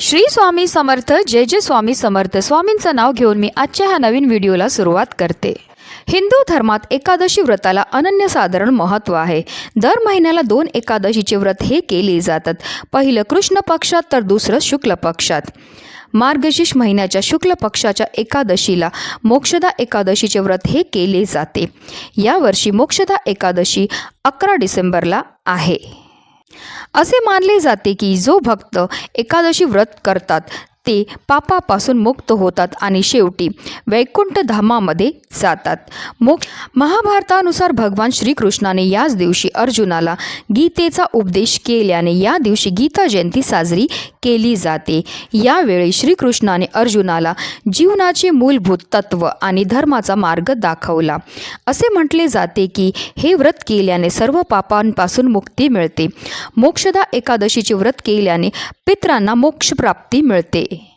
श्री स्वामी समर्थ जय जय स्वामी समर्थ. स्वामींचं नाव घेऊन मी आजच्या ह्या नवीन व्हिडिओला सुरुवात करते. हिंदू धर्मात एकादशी व्रताला अनन्यसाधारण महत्त्व आहे. दर महिन्याला दोन एकादशीचे व्रत हे केले जातात. पहिलं कृष्ण पक्षात तर दुसरं शुक्ल पक्षात. मार्गशीर्ष महिन्याच्या शुक्ल पक्षाच्या एकादशीला मोक्षदा एकादशीचे व्रत हे केले जाते. यावर्षी मोक्षदा एकादशी अकरा डिसेंबरला आहे. असे मानले जाते की जो भक्त एकादशी व्रत करतात ते पापापासून मुक्त होतात आणि शेवटी वैकुंठ धामामध्ये जातात. मोक्ष महाभारतानुसार भगवान श्रीकृष्णाने याच दिवशी अर्जुनाला गीतेचा उपदेश केल्याने या दिवशी गीता जयंती साजरी केली जाते. यावेळी श्रीकृष्णाने अर्जुनाला जीवनाचे मूलभूत तत्व आणि धर्माचा मार्ग दाखवला. असे म्हटले जाते की हे व्रत केल्याने सर्व पापांपासून मुक्ती मिळते. मोक्षदा एकादशीचे व्रत केल्याने पित्रांना मोक्षप्राप्ती मिळते.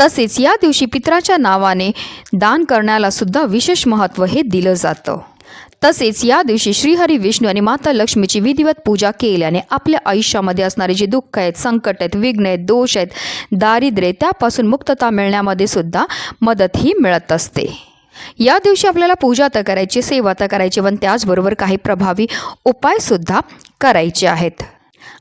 तसेच या दिवशी पित्राच्या नावाने दान करण्याला सुद्धा विशेष महत्त्व हे दिलं जातं. तसेच या दिवशी श्रीहरी विष्णू आणि माता लक्ष्मीची विधिवत पूजा केल्याने आपल्या आयुष्यामध्ये असणारे जे दुःख आहेत संकट आहेत विघ्न आहेत दोष आहेत दारिद्र्य त्यापासून मुक्तता मिळण्यामध्ये सुद्धा मदत ही मिळत असते. या दिवशी आपल्याला पूजा तर करायची सेवा तर करायची पण त्याचबरोबर काही प्रभावी उपायसुद्धा करायचे आहेत.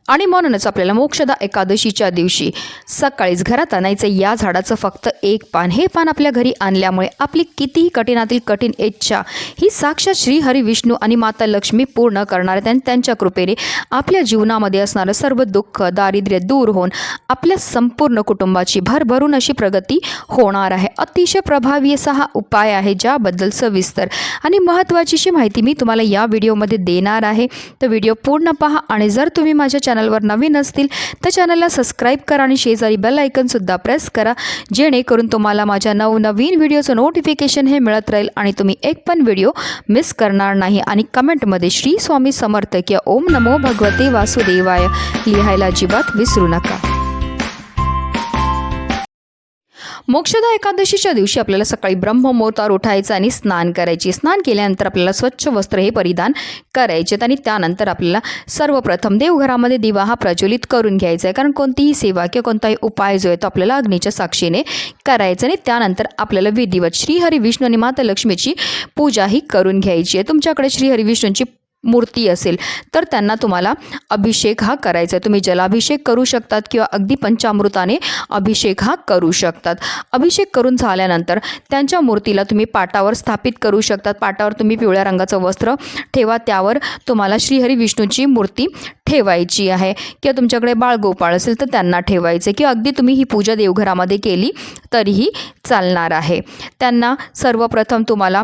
आणि म्हणूनच आपल्याला मोक्षदा एकादशीच्या दिवशी सकाळीच घरात आणायचं या झाडाचं फक्त एक पान. हे पान आपल्या घरी आणल्यामुळे आपली कितीही कठीणातील कठीण इच्छा ही साक्षात श्री हरी विष्णू आणि माता लक्ष्मी पूर्ण करणार आहेत आणि त्यांच्या कृपेने आपल्या जीवनामध्ये असणारं सर्व दुःख दारिद्र्य दूर होऊन आपल्या संपूर्ण कुटुंबाची भरभरून अशी प्रगती होणार आहे. अतिशय प्रभावी असा हा उपाय आहे ज्याबद्दल सविस्तर आणि महत्त्वाचीशी माहिती मी तुम्हाला या व्हिडिओमध्ये देणार आहे. तर व्हिडिओ पूर्ण पहा आणि जर तुम्ही माझ्या चॅनलवर नवीन असतील तर चॅनलला सबस्क्राईब करा आणि शेजारी बेल आयकनसुद्धा प्रेस करा. जेणेकरून तुम्हाला माझ्या नवनवीन व्हिडिओचं नोटिफिकेशन हे मिळत राहील आणि तुम्ही एक पण व्हिडिओ मिस करणार नाही. आणि कमेंटमध्ये श्री स्वामी समर्थ किंवा ओम नमो भगवते वासुदेवाय लिहायला अजिबात विसरू नका. मोक्षदा एकादशीच्या दिवशी आपल्याला सकाळी ब्रह्ममुहूर्तावर उठायचं आणि स्नान करायचे. स्नान केल्यानंतर आपल्याला स्वच्छ वस्त्र हे परिधान करायचे आणि त्यानंतर आपल्याला सर्वप्रथम देवघरामध्ये दिवा हा प्रज्वलित करून घ्यायचा आहे. कारण कोणतीही सेवा किंवा कोणताही उपाय जो आहे तो आपल्याला अग्नीच्या साक्षीने करायचा आणि त्यानंतर आपल्याला विधिवत श्रीहरी विष्णू आणि माता लक्ष्मीची पूजा ही करून घ्यायची आहे. तुमच्याकडे श्रीहरी विष्णूंची मूर्ती असेल तर त्यांना तुम्हाला अभिषेक हा करायचा आहे. तुम्ही जलाभिषेक करू शकतात किंवा अगदी पंचामृताने अभिषेक हा करू शकतात. अभिषेक करून झाल्यानंतर त्यांच्या मूर्तीला तुम्ही पाटावर स्थापित करू शकतात. पाटावर तुम्ही पिवळ्या रंगाचं वस्त्र ठेवा त्यावर तुम्हाला श्रीहरी विष्णूची मूर्ती ठेवायची आहे. किंवा तुमच्याकडे बाळगोपाळ असेल तर त्यांना ठेवायचे किंवा अगदी तुम्ही ही पूजा देवघरामध्ये केली तरीही चालणार आहे. त्यांना सर्वप्रथम तुम्हाला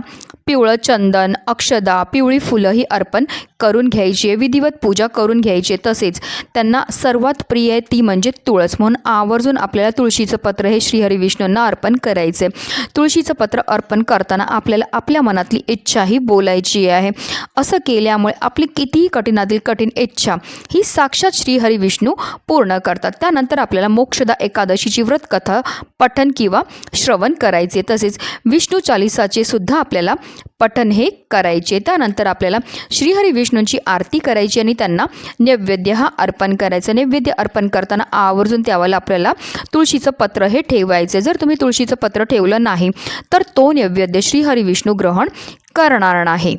पिवळं चंदन अक्षदा पिवळी फुलं ही अर्पण करून घ्यायची आहे. विधिवत पूजा करून घ्यायची आहे. तसेच त्यांना सर्वात प्रिय आहे ती म्हणजे तुळस. म्हणून आवर्जून आपल्याला तुळशीचं पत्र हे श्रीहरी विष्णूंना अर्पण करायचे तुळशीचं पत्र अर्पण करताना आपल्याला आपल्या मनातली इच्छाही बोलायची आहे. असं केल्यामुळे आपली कितीही कठीणातील कठीण इच्छा ही साक्षात श्रीहरी विष्णू पूर्ण करतात. त्यानंतर आपल्याला मोक्षदा एकादशीची व्रतकथा पठन किंवा श्रवण करायचे तसेच विष्णू चालिसाचे सुद्धा आपल्याला पठन हे करायचे. त्यानंतर आपल्याला श्रीहरी विष्णूंची आरती करायची आणि त्यांना नैवेद्य हा अर्पण करायचा. नैवेद्य अर्पण करताना आवर्जून त्यावेळेला आपल्याला तुळशीचं पत्र हे ठेवायचं. जर तुम्ही तुळशीचं पत्र ठेवलं नाही तर तो नैवेद्य श्रीहरी विष्णू ग्रहण करणार नाही.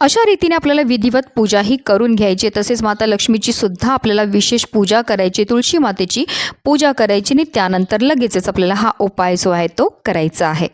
अशा रीतीने आपल्याला विधिवत पूजा ही करून घ्यायची. तसेच माता लक्ष्मीची सुद्धा आपल्याला विशेष पूजा करायची. तुळशी मातेची पूजा करायची आणि त्यानंतर लगेचच आपल्याला हा उपाय जो आहे तो करायचा आहे.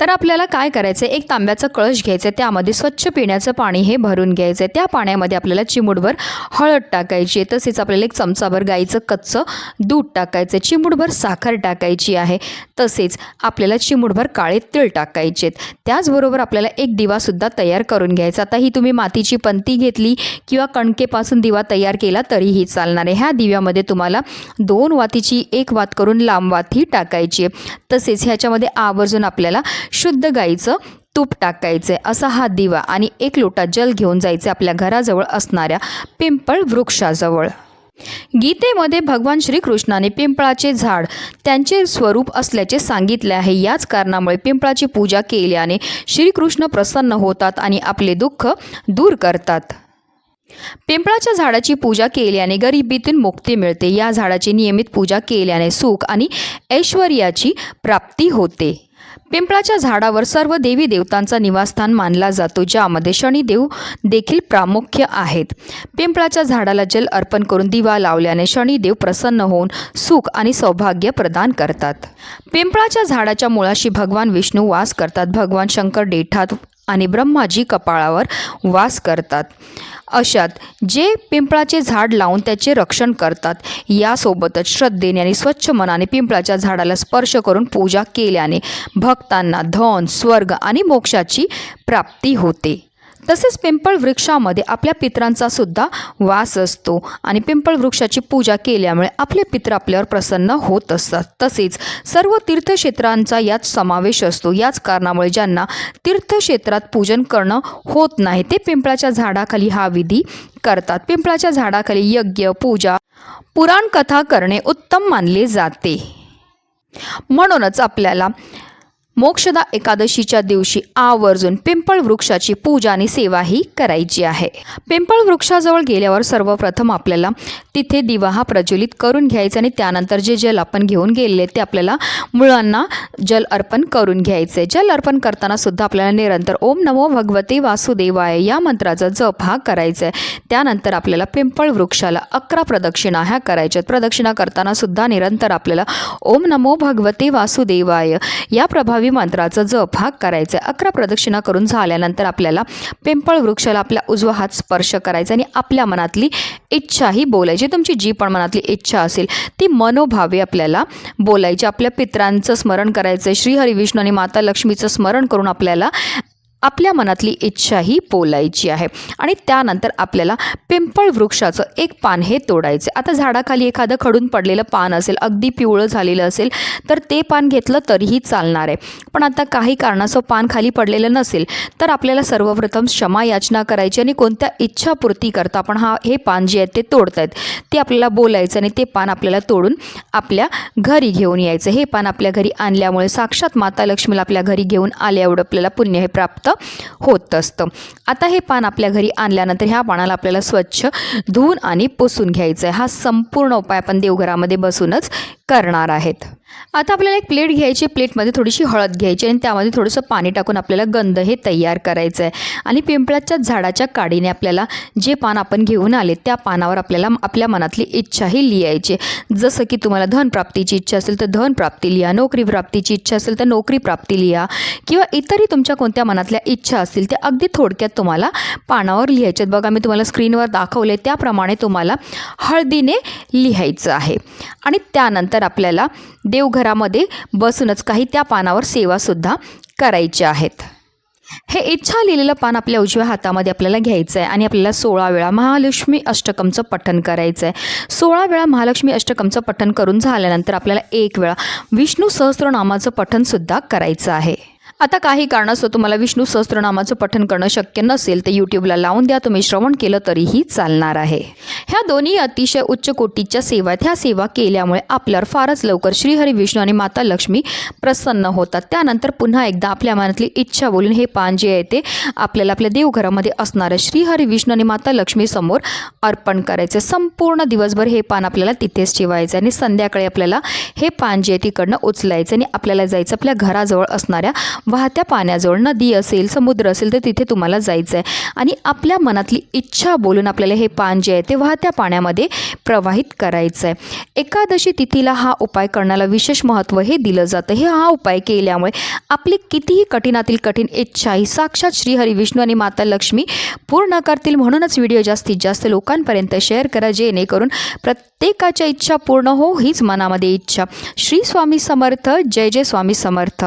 तर आपल्याला काय करायचं आहे एक तांब्याचा कळश घ्यायचं आहे त्यामध्ये स्वच्छ पिण्याचं पाणी हे भरून घ्यायचं आहे त्या पाण्यामध्ये आपल्याला चिमुडभर हळद टाकायची आहे. तसेच आपल्याला एक चमचाभर गाईचं कच्चं दूध टाकायचं आहे चिमुडभर साखर टाकायची आहे. तसेच आपल्याला चिमुडभर काळे तीळ टाकायचे आहेत त्याचबरोबर आपल्याला एक दिवासुद्धा तयार करून घ्यायचा. आता ही तुम्ही मातीची पंती घेतली किंवा कणकेपासून दिवा तयार केला तरीही चालणार आहे. ह्या दिव्यामध्ये तुम्हाला दोन वातीची एक वात करून लांब वात ही टाकायची आहे. तसेच ह्याच्यामध्ये आवर्जून आपल्याला शुद्ध गाईचं तूप टाकायचे असा हा दिवा आणि एक लोटा जल घेऊन जायचे आपल्या घराजवळ असणाऱ्या पिंपळ वृक्षाजवळ. गीतेमध्ये भगवान श्रीकृष्णाने पिंपळाचे झाड त्यांचे स्वरूप असल्याचे सांगितले आहे. याच कारणामुळे पिंपळाची पूजा केल्याने श्रीकृष्ण प्रसन्न होतात आणि आपले दुःख दूर करतात. पिंपळाच्या झाडाची पूजा केल्याने गरिबीतून मुक्ती मिळते. या झाडाची नियमित पूजा केल्याने सुख आणि ऐश्वर्याची प्राप्ती होते. पिंपळाच्या झाडावर सर्व देवी देवतांचा निवासस्थान मानला जातो ज्यामध्ये शनिदेव देखील प्रामुख्य आहेत. पिंपळाच्या झाडाला जल अर्पण करून दिवा लावल्याने शनिदेव प्रसन्न होऊन सुख आणि सौभाग्य प्रदान करतात. पिंपळाच्या झाडाच्या मुळाशी भगवान विष्णू वास करतात. भगवान शंकर डेठात आणि ब्रह्माजी कपाळावर वास करतात. अशात जे पिंपळाचे झाड लावून त्याचे रक्षण करतात यासोबतच श्रद्धेने आणि स्वच्छ मनाने पिंपळाच्या झाडाला स्पर्श करून पूजा केल्याने भक्तांना धन स्वर्ग आणि मोक्षाची प्राप्ती होते. तसेच पिंपळ वृक्षामध्ये आपल्या पित्रांचा सुद्धा वास असतो. आणि पिंपळ वृक्षाची पूजा केल्यामुळे आपले पित्र आपल्यावर प्रसन्न होत असतात. तसेच सर्व तीर्थक्षेत्रांचा यात समावेश असतो. याच कारणामुळे ज्यांना तीर्थक्षेत्रात पूजन करणं होत नाही ते पिंपळाच्या झाडाखाली हा विधी करतात. पिंपळाच्या झाडाखाली यज्ञ पूजा पुराण कथा करणे उत्तम मानले जाते. म्हणूनच आपल्याला मोक्षदा एकादशीच्या दिवशी आवर्जून पिंपळ वृक्षाची पूजा आणि सेवा ही करायची आहे. पिंपळ वृक्षाजवळ गेल्यावर सर्वप्रथम आपल्याला तिथे दिवा हा प्रज्वलित करून घ्यायचा आणि त्यानंतर जे जल आपण घेऊन गेलेले ते आपल्याला मुळांना जल अर्पण करून घ्यायचे. जल अर्पण करताना सुद्धा आपल्याला निरंतर ओम नमो भगवते वासुदेवाय या मंत्राचा जप हा करायचा आहे. त्यानंतर आपल्याला पिंपळ वृक्षाला अकरा प्रदक्षिणा ह्या करायच्या आहेत. प्रदक्षिणा करताना सुद्धा निरंतर आपल्याला ओम नमो भगवते वासुदेवाय या प्रभावी मंत्राचा जप हा करायचा आहे अकरा प्रदक्षिणा करून झाल्यानंतर आपल्याला पिंपळ वृक्षाला आपला उजवा हात स्पर्श करायचा आणि आपल्या मनातली इच्छा ही बोलायची. तुमची जी पण मनातली इच्छा असेल ती मनोभावे आपल्याला बोलायची. आपल्या पित्रांचं स्मरण करायचं आहे श्रीहरी विष्णू आणि माता लक्ष्मीचं स्मरण करून आपल्याला आपल्या मनातली इच्छा ही बोलायची आहे. आणि त्यानंतर आपल्याला पिंपळ वृक्षाचं एक पान हे तोडायचं आता झाडाखाली एखादं खडून पडलेलं पान असेल अगदी पिवळं झालेलं असेल तर ते पान घेतलं तरीही चालणार आहे. पण आता काही कारणास्तव पान खाली पडलेलं नसेल तर आपल्याला सर्वप्रथम क्षमा याचना करायची आणि कोणत्या इच्छापूर्ती करता आपण हा हे पान जे आहे ते तोडतायत ते आपल्याला बोलायचं आणि ते पान आपल्याला तोडून आपल्या घरी घेऊन यायचं. हे पान आपल्या घरी आणल्यामुळे साक्षात माता लक्ष्मीला आपल्या घरी घेऊन आल्या एवढं आपल्याला पुण्य हे प्राप्त होत असतं. आता हे पान आपल्या घरी आणल्यानंतर ह्या पानाला आपल्याला स्वच्छ धुवून आणि पुसून घ्यायचं आहे हा संपूर्ण उपाय आपण देवघरामध्ये बसूनच करणार आहेत. आता आपल्याला एक प्लेट घ्यायची प्लेटमध्ये थोडीशी हळद घ्यायची आणि त्यामध्ये थोडंसं पाणी टाकून आपल्याला गंध हे तयार करायचं आहे आणि पिंपळाच्या झाडाच्या काडीने आपल्याला जे पान आपण घेऊन आले त्या पानावर आपल्याला आपल्या मनातली इच्छाही लिहायची जसं की तुम्हाला धनप्राप्तीची इच्छा असेल तर धनप्राप्ती लिहा नोकरी प्राप्तीची इच्छा असेल तर नोकरी प्राप्ती लिहा किंवा इतरही तुमच्या कोणत्या मनातल्या इच्छा असतील त्या अगदी थोडक्यात तुम्हाला पानावर लिहायच्यात बघा मी तुम्हाला स्क्रीनवर दाखवले त्याप्रमाणे तुम्हाला हळदीने लिहायचं आहे. आणि त्यानंतर आपल्याला देवघरामध्ये बसूनच काही त्या पानावर सेवासुद्धा करायच्या आहेत. हे इच्छा लिहिलेलं पान आपल्या उजव्या हातामध्ये आपल्याला घ्यायचं आहे आणि आपल्याला सोळा वेळा महालक्ष्मी अष्टकमचं पठण करायचं आहे सोळा वेळा महालक्ष्मी अष्टकमचं पठण करून झाल्यानंतर आपल्याला एक वेळा विष्णू सहस्त्रनामाचं पठणसुद्धा करायचं आहे. आता काही कारणास्तव तुम्हाला विष्णू सहस्त्रनामाचं पठन करणं शक्य नसेल तर यूट्यूबला लावून द्या. तुम्ही श्रवण केलं तरीही चालणार आहे. ह्या दोन्ही अतिशय उच्च कोटीच्या सेवा आहेत. ह्या सेवा केल्यामुळे आपल्यावर फारच लवकर श्रीहरी विष्णू आणि माता लक्ष्मी प्रसन्न होतात. त्यानंतर पुन्हा एकदा आपल्या मनातली इच्छा बोलून हे पान जे आहे ते आपल्याला आपल्या देवघरामध्ये असणारं श्रीहरी विष्णू आणि माता लक्ष्मी समोर अर्पण करायचे संपूर्ण दिवसभर हे पान आपल्याला तिथेच ठेवायचं आणि संध्याकाळी आपल्याला हे पान जे आहे तिकडनं उचलायचं आणि आपल्याला जायचं आपल्या घराजवळ असणाऱ्या वाहत्या पाण्याजवळ नदी असेल समुद्र असेल तर तिथे तुम्हाला जायचं आहे आणि आपल्या मनातली इच्छा बोलून आपल्याला हे पान जे आहे ते वाहत्या पाण्यामध्ये प्रवाहित करायचं आहे एकादशी तिथीला हा उपाय करण्याला विशेष महत्त्व हे दिलं जातं. हे हा उपाय केल्यामुळे आपली कितीही कठीणातील कठीण इच्छा ही साक्षात श्रीहरी विष्णू आणि माता लक्ष्मी पूर्ण करतील म्हणूनच व्हिडिओ जास्तीत जास्त लोकांपर्यंत शेअर करा जेणेकरून प्रत्येकाच्या इच्छा पूर्ण हो हीच मनामध्ये इच्छा. श्री स्वामी समर्थ जय जय स्वामी समर्थ.